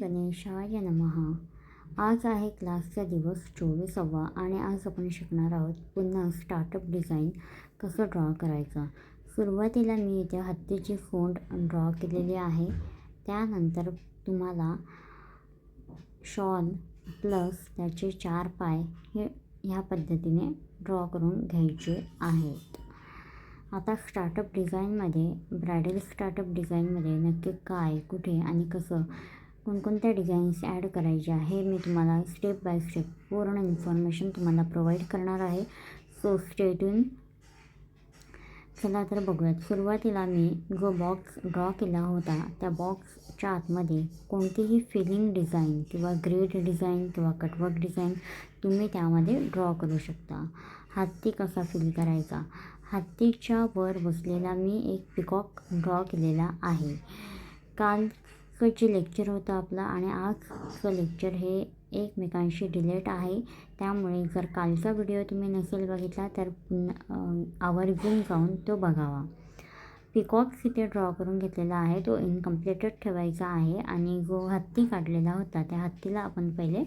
गणेशाय नमः आज आहे क्लासचा दिवस चोवीसावा आणि आज आपण शिकणार आहोत पुन्हा स्टार्टअप डिझाईन कसं ड्रॉ करायचं. सुरुवातीला मी इथे हत्तीची फोंड ड्रॉ केलेली आहे. त्यानंतर तुम्हाला शॉल प्लस त्याचे चार पाय हे ह्या पद्धतीने ड्रॉ करून घ्यायचे आहेत आता स्टार्टअप डिझाईनमध्ये ब्रायडल स्टार्टअप डिझाईनमध्ये नक्की काय कुठे आणि कसं कोणकोणत्या डिझाईन्स ॲड करायच्या हे मी तुम्हाला स्टेप बाय स्टेप पूर्ण इन्फॉर्मेशन तुम्हाला प्रोव्हाइड करणार आहे. सो स्टेटून चला तर बघूयात. सुरुवातीला मी जो बॉक्स ड्रॉ केला होता त्या बॉक्सच्या आतमध्ये कोणतीही फिलिंग डिझाईन किंवा ग्रेड डिझाईन किंवा कटवर्क डिझाईन तुम्ही त्यामध्ये ड्रॉ करू शकता. हत्ती कसा फिल करायचा? हत्तीच्या वर बसलेला मी एक पिकॉक ड्रॉ केलेला आहे. काल जे लेक्चर होतं आपलं आणि आजचं लेक्चर हे एकमेकांशी डिलेट आहे. त्यामुळे जर कालचा व्हिडिओ तुम्ही नसेल बघितला तर आवर्जून जाऊन तो बघावा. पिकॉक्स इथे ड्रॉ करून घेतलेला आहे. तो इनकम्प्लिटेड ठेवायचा आहे आणि जो हत्ती काढलेला होता त्या हत्तीला आपण पहिले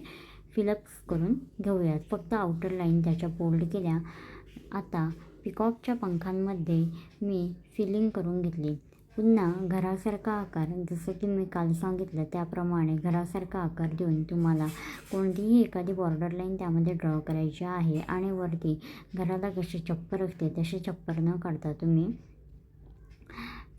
फिलअप्स करून घेऊयात. फक्त आउटर लाईन त्याच्या बोल्ड केल्या. आता पिकॉकच्या पंखांमध्ये मी फिलिंग करून घेतली. पुन्हा घरासारखा आकार जसं की मी काल सांगितलं त्याप्रमाणे घरासारखा आकार देऊन तुम्हाला कोणतीही एखादी बॉर्डर लाईन त्यामध्ये ड्रॉ करायची आहे आणि वरती घराला कसे छप्पर असते तसे चप्पर न काढता तुम्ही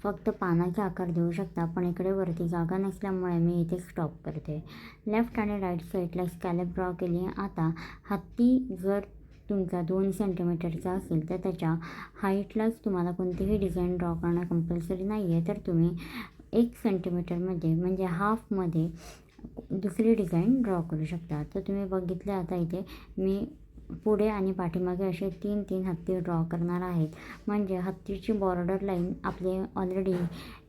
फक्त पानाचा आकार देऊ शकता. पण इकडे वरती जागा नसल्यामुळे मी इथे स्टॉप करते. लेफ्ट आणि राईट साईडला स्कॅलप ड्रॉ केली. आता हत्ती जर तुमचा दोन सेंटीमीटरचा असेल तर त्याच्या हाईटलाच तुम्हाला कोणतीही डिझाईन ड्रॉ करणं कंपल्सरी नाही आहे तर तुम्ही एक सेंटीमीटरमध्ये म्हणजे हाफमध्ये दुसरी डिझाईन ड्रॉ करू शकता. तर तुम्ही बघितलं आता इथे मी पुढे आणि पाठीमागे असे तीन तीन हत्ती ड्रॉ करणार आहेत. म्हणजे हत्तीची बॉर्डर लाईन आपले ऑलरेडी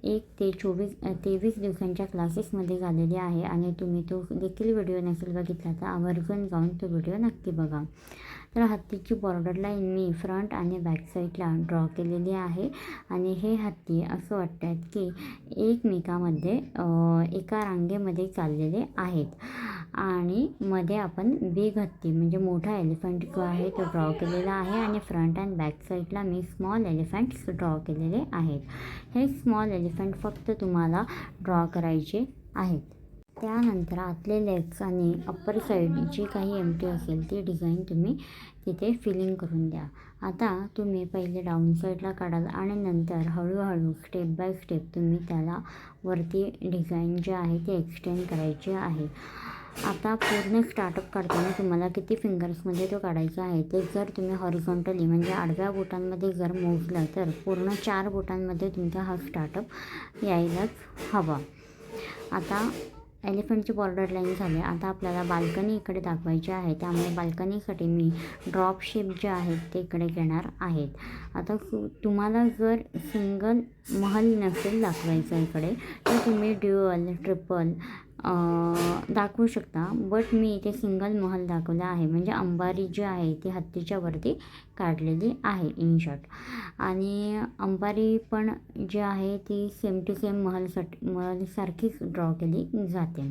एक ते चोवीस तेवीस दिवसांच्या क्लासेसमध्ये झालेली आहे आणि तुम्ही तो देखील व्हिडिओ नसेल बघितला तर आवर्जून जाऊन तो व्हिडिओ नक्की बघा. तर हत्तीची बॉर्डर लाईन मी फ्रंट आणि बॅक साईडला ड्रॉ केलेली आहे आणि हे हत्ती असं वाटतात की एकमेकामध्ये एका रांगेमध्ये चाललेले आहेत. आणि मध्ये आपण बिग हत्ती म्हणजे मोठा एलिफंट जो आहे तो ड्रॉ केलेला आहे आणि फ्रंट अँड बॅक साईडला मी स्मॉल एलिफंट्स ड्रॉ केलेले आहेत. हे स्मॉल एलिफंट फक्त तुम्हाला ड्रॉ करायचे आहेत. त्यानंतर आतले लेग्स आणि अप्पर साईड जी काही एमटी असेल ती डिझाईन तुम्ही तिथे फिलिंग करून द्या. आता तुम्ही पहिले डाऊन साईडला काढाल आणि नंतर हळूहळू स्टेप बाय स्टेप तुम्ही त्याला वरती डिझाईन जे आहे ते एक्सटेंड करायचे आहे. आता पूर्ण स्टार्टअप करताना तुम्हाला किती फिंगर्समध्ये तो काढायचा आहे ते जर तुम्ही हॉरिझॉन्टली म्हणजे आडव्या बोटांमध्ये जर मोजलं तर पूर्ण चार बोटांमध्ये तुमचा हा स्टार्टअप यायलाच हवा. आता एलिफंटची बॉर्डर लाईन झाली. आता आपल्याला बाल्कनी इकडे दाखवायची आहे. त्यामुळे बाल्कनीसाठी मी ड्रॉप शेप जे आहेत ते इकडे घेणार आहेत आता तुम्हाला जर सिंगल महल नसेल दाखवायचं इकडे तर तुम्ही ड्युअल ट्रिपल दाखवू शकता. बट मी इथे सिंगल महल दाखवला आहे. म्हणजे अंबारी जी आहे ती हत्तीच्या वरती काढलेली आहे इन शॉर्ट आणि अंबारी पण जी आहे ती सेम टू सेम महलसाठी महलसारखीच ड्रॉ केली जाते.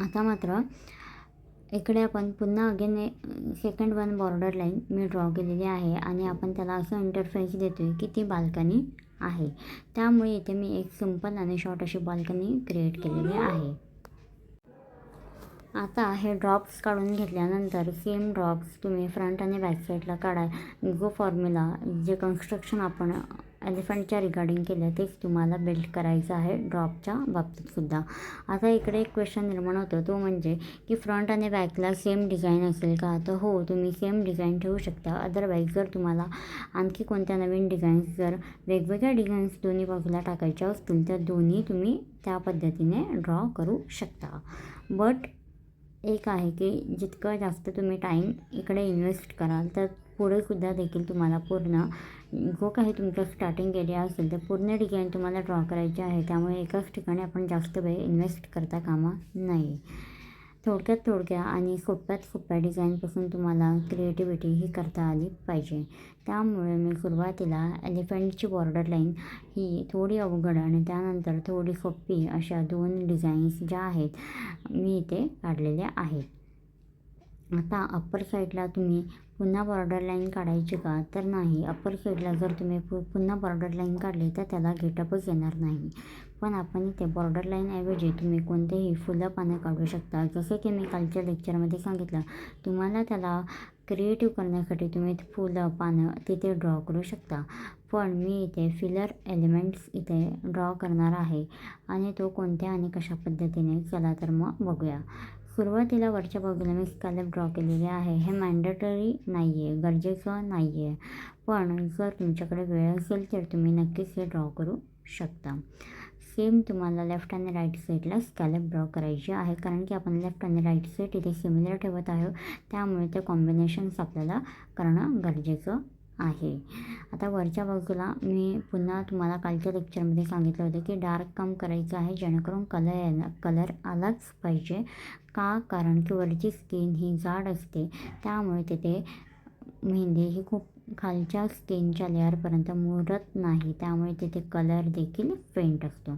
आता मात्र इकडे आपण पुन्हा again second one border line मी ड्रॉ केलेली आहे. आणि आपण त्याला असं इंटरफेस देतो आहे की ती बाल्कनी आहे. त्यामुळे इथे मी एक सिंपल आणि शॉर्ट अशी बाल्कनी क्रिएट केलेली आहे. आता हे ड्रॉप्स काढून घेतल्यानंतर सेम ड्रॉप्स तुम्ही फ्रंट आणि बॅक साईडला काढा. गो फॉर्म्युला जे कन्स्ट्रक्शन आपण एलिफंटच्या रिगार्डिंग केलं तेच तुम्हाला बिल्ड करायचं आहे ड्रॉपच्या बाबतीतसुद्धा. आता इकडे एक क्वेश्चन निर्माण होतं तो म्हणजे की फ्रंट आणि बॅकला सेम डिझाईन असेल का? तर हो तुम्ही सेम डिझाईन ठेवू शकता. अदरवाईज जर तुम्हाला आणखी कोणत्या नवीन डिझाईन्स जर वेगवेगळ्या डिझाईन्स दोन्ही बाजूला टाकायच्या असतील तर दोन्ही तुम्ही त्या पद्धतीने ड्रॉ करू शकता. बट एक आहे की जितकं जास्त तुम्ही टाईम इकडे इन्व्हेस्ट कराल तर पुढेसुद्धा देखील तुम्हाला पूर्ण जो काही तुमचा स्टार्टिंग एरिया असेल तर पूर्ण डिझाईन तुम्हाला ड्रॉ करायची आहे. त्यामुळे एकाच ठिकाणी आपण जास्त वेळ इन्व्हेस्ट करता कामा नाही थोडक्यात थोडक्या आणि सोप्यात सोप्या डिझाईनपासून तुम्हाला क्रिएटिव्हिटी ही करता आली पाहिजे. त्यामुळे मी सुरुवातीला एलिफंटची बॉर्डर लाईन ही थोडी अवघड आणि त्यानंतर थोडी सोपी अशा दोन डिझाईन्स ज्या आहेत मी इथे काढलेल्या आहेत. आता अप्पर साईडला तुम्ही पुन्हा बॉर्डर लाईन काढायची का? तर नाही. अप्पर साईडला जर तुम्ही पु पुन्हा बॉर्डर लाईन काढली तर त्याला गेटअपच येणार नाही. पण आपण इथे बॉर्डर लाईनऐवजी तुम्ही कोणतेही फुलं पानं काढू शकता. जसं की मी कालच्या लेक्चरमध्ये सांगितलं तुम्हाला त्याला क्रिएटिव्ह करण्यासाठी तुम्ही फुलं पानं तिथे ड्रॉ करू शकता. पण मी इथे फिलर एलिमेंट्स इथे ड्रॉ करणार आहे. आणि तो कोणत्या आणि कशा पद्धतीने चला तर मग बघूया. सुरुवातीला वरच्या बाजूला मी स्कॅलप ड्रॉ केलेले आहे. हे मॅन्डेटरी नाही आहे गरजेचं नाही आहे पण जर तुमच्याकडे वेळ असेल तर तुम्ही नक्कीच हे ड्रॉ करू शकता. सेम तुम्हाला लेफ्ट आणि राईट साईडला स्कॅलप ड्रॉ करायची आहे. कारण की आपण लेफ्ट आणि राईट साईड इथे सिमिलर ठेवत आहोत. त्यामुळे ते कॉम्बिनेशन्स आपल्याला करणं गरजेचं आहे. आता वरच्या बाजूला मी पुन्हा तुम्हाला कालच्या लेक्चरमध्ये सांगितलं होतं की डार्क काम करायचं आहे जेणेकरून कलर येणार कलर आलाच पाहिजे. का? कारण की वरची स्किन ही जाड असते. त्यामुळे तिथे मेहंदी ही खूप खालच्या स्किनच्या लेअरपर्यंत मुरत नाही. त्यामुळे तिथे कलर देखील फेंट असतो.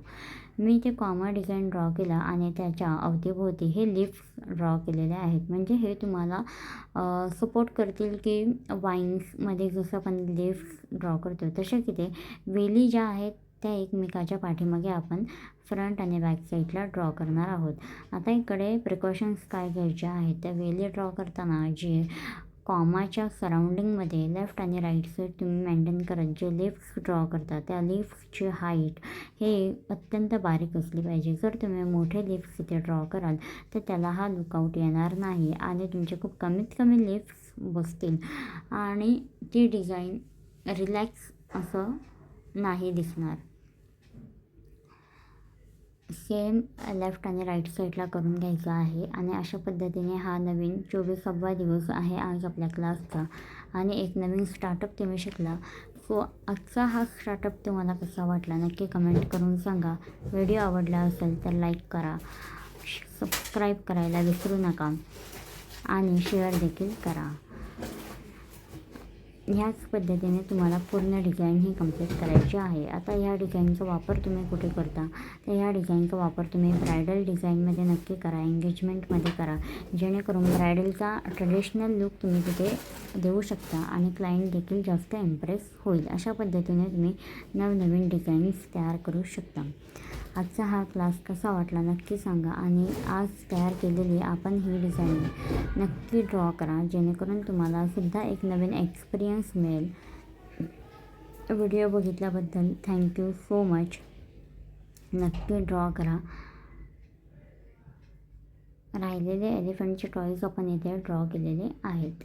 मी ते कॉमन डिझाईन ड्रॉ केला आणि त्याच्या अवतीभोवती हे लिफ्ट ड्रॉ केलेले आहेत. म्हणजे हे तुम्हाला सपोर्ट करतील की वाईन्समध्ये जसं आपण लिफ्ट ड्रॉ करतो तसे की ते वेली ज्या आहेत त्या एकमेकाच्या पाठीमागे आपण फ्रंट आणि बॅक साईडला ड्रॉ करणार आहोत. आता इकडे प्रिकॉशन्स काय घ्यायचे आहेत? त्या वेली ड्रॉ करताना जे कॉमाच्या सराउंडिंगमध्ये लेफ्ट आणि राईट साईड तुम्ही मेंटेन करत जे लिफ्ट ड्रॉ करता त्या लिफ्टची हाईट हे अत्यंत बारीक असली पाहिजे. जर तुम्ही मोठे लिफ्ट्स इथे ड्रॉ कराल तर त्याला हा लुकआउट येणार नाही आणि तुमचे खूप कमीत कमी लिफ्ट्स बसतील. आणि ती डिझाईन रिलॅक्स असं नाही दिसणार. सेम लेफ्ट आणि राईट साईडला करून घ्यायचा आहे. आणि अशा पद्धतीने हा नवीन चोवीसावा दिवस आहे आज आपल्या क्लासचा. आणि एक नवीन स्टार्टअप तुम्ही शिकला. सो आजचा हा स्टार्टअप तुम्हाला कसा वाटला नक्की कमेंट करून सांगा. व्हिडिओ आवडला असेल तर लाईक करा. सबस्क्राईब करायला विसरू नका. आणि शेअर देखील करा. ह्याच पद्धतीने तुम्हाला पूर्ण डिझाईन ही कंप्लीट करायची आहे. आता ह्या डिझाईनचा वापर तुम्ही कुठे करता? तर ह्या डिझाईनचा वापर तुम्ही ब्रायडल डिझाईनमध्ये नक्की करा. एंगेजमेंटमध्ये करा. जेणेकरून ब्रायडलचा ट्रेडिशनल लुक तुम्ही तिथे देऊ शकता आणि क्लायंट देखील जास्त इम्प्रेस होईल. अशा पद्धतीने तुम्ही नवनवीन डिझाईन्स तयार करू शकता. आजचा हा क्लास कसा वाटला नक्की सांगा आणि आज तयार केलेली आपण ही डिझाईन नक्की ड्रॉ करा जेणेकरून तुम्हाला सुद्धा एक नवीन एक्सपिरियन्स मिळेल. व्हिडिओ बघितल्याबद्दल थँक्यू सो मच नक्की ड्रॉ करा. राहिलेले एलिफंटचे टॉईज आपण इथे ड्रॉ केलेले आहेत.